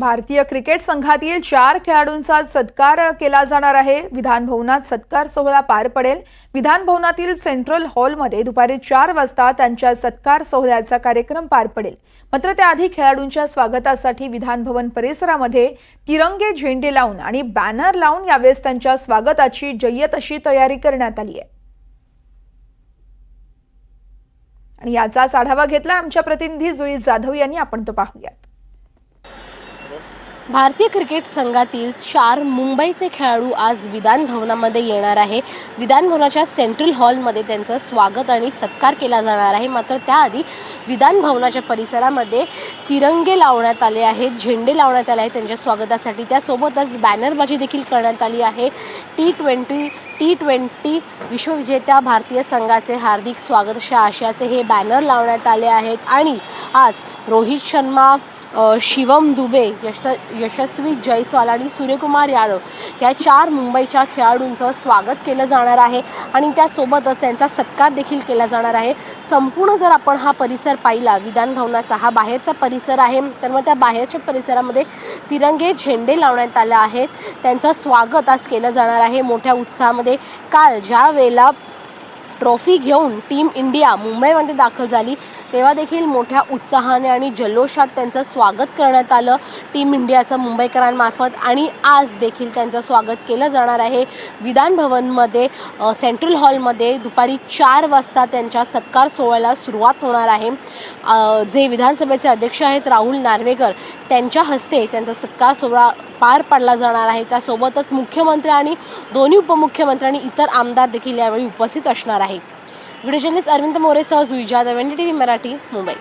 भारतीय क्रिकेट संघातील चार खेळाडूंचा सत्कार केला जाणार आहे. विधानभवनात सत्कार सोहळा पार पडेल. विधानभवनातील सेंट्रल हॉलमध्ये दुपारी चार वाजता त्यांच्या सत्कार सोहळ्याचा कार्यक्रम पार पडेल. मात्र त्याआधी खेळाडूंच्या स्वागतासाठी विधानभवन परिसरामध्ये तिरंगे झेंडे लावून आणि बॅनर लावून यावेळेस त्यांच्या स्वागताची जय्यत अशी तयारी करण्यात आली आहे. आणि याचाच आढावा घेतला आमच्या प्रतिनिधी जुई जाधव यांनी. आपण तो पाहूयात. भारतीय क्रिकेट संघातील चार मुंबईचे खेळाडू आज विधान भवनामध्ये येणार आहे. विधान भवनाच्या सेंट्रल हॉलमध्ये त्यांचं स्वागत आणि सत्कार केला जाणार आहे. मात्र त्याआधी विधान भवनाच्या परिसरामध्ये तिरंगे लावण्यात आले आहेत झेंडे लावण्यात आले आहेत त्यांच्या स्वागतासाठी. त्यासोबतच बॅनरबाजी देखील करण्यात आली आहे. टी ट्वेंटी टी ट्वेंटी विश्वविजेत्या भारतीय संघाचे हार्दिक स्वागत शाह आशयाचे हे बॅनर लावण्यात आले आहेत. आणि आज रोहित शर्मा शिवम दुबे यश यशस्वी जयस्वाल आणि सूर्यकुमार यादव या चार मुंबईच्या खेळाडूंचं स्वागत केलं जाणार आहे आणि त्यासोबतच त्यांचा सत्कार देखील केला जाणार आहे. संपूर्ण जर आपण हा परिसर पाहिला विधान भवनाचा हा बाहेरचा परिसर आहे तर मग त्या बाहेरच्या परिसरामध्ये तिरंगे झेंडे लावण्यात आले आहेत. त्यांचं स्वागत आज केलं जाणार आहे मोठ्या उत्साहामध्ये. काल ज्या वेळेला ट्रॉफी घेऊन टीम इंडिया मुंबईमध्ये दाखल झाली. तेव्हा देखील मोठ्या उत्साहाने आणि जल्लोषात त्यांचं स्वागत करण्यात आलं टीम इंडियाचं मुंबईकरांमार्फत आणि आज देखील त्यांचं स्वागत केलं जाणार आहे. विधान भवनमध्ये सेंट्रल हॉलमध्ये दुपारी चार वाजता त्यांच्या सत्कार सोहळ्याला सुरुवात होणार आहे. जे विधानसभेचे अध्यक्ष आहेत राहुल नार्वेकर त्यांच्या हस्ते त्यांचा सत्कार सोहळा पार पाडला जाणार आहे. त्यासोबतच मुख्यमंत्री आणि दोन्ही उपमुख्यमंत्री आणि इतर आमदार देखील यावेळी उपस्थित असणार आहे video journalist Arvind मोरेसह Jui Jadhav N T V Marathi Mumbai.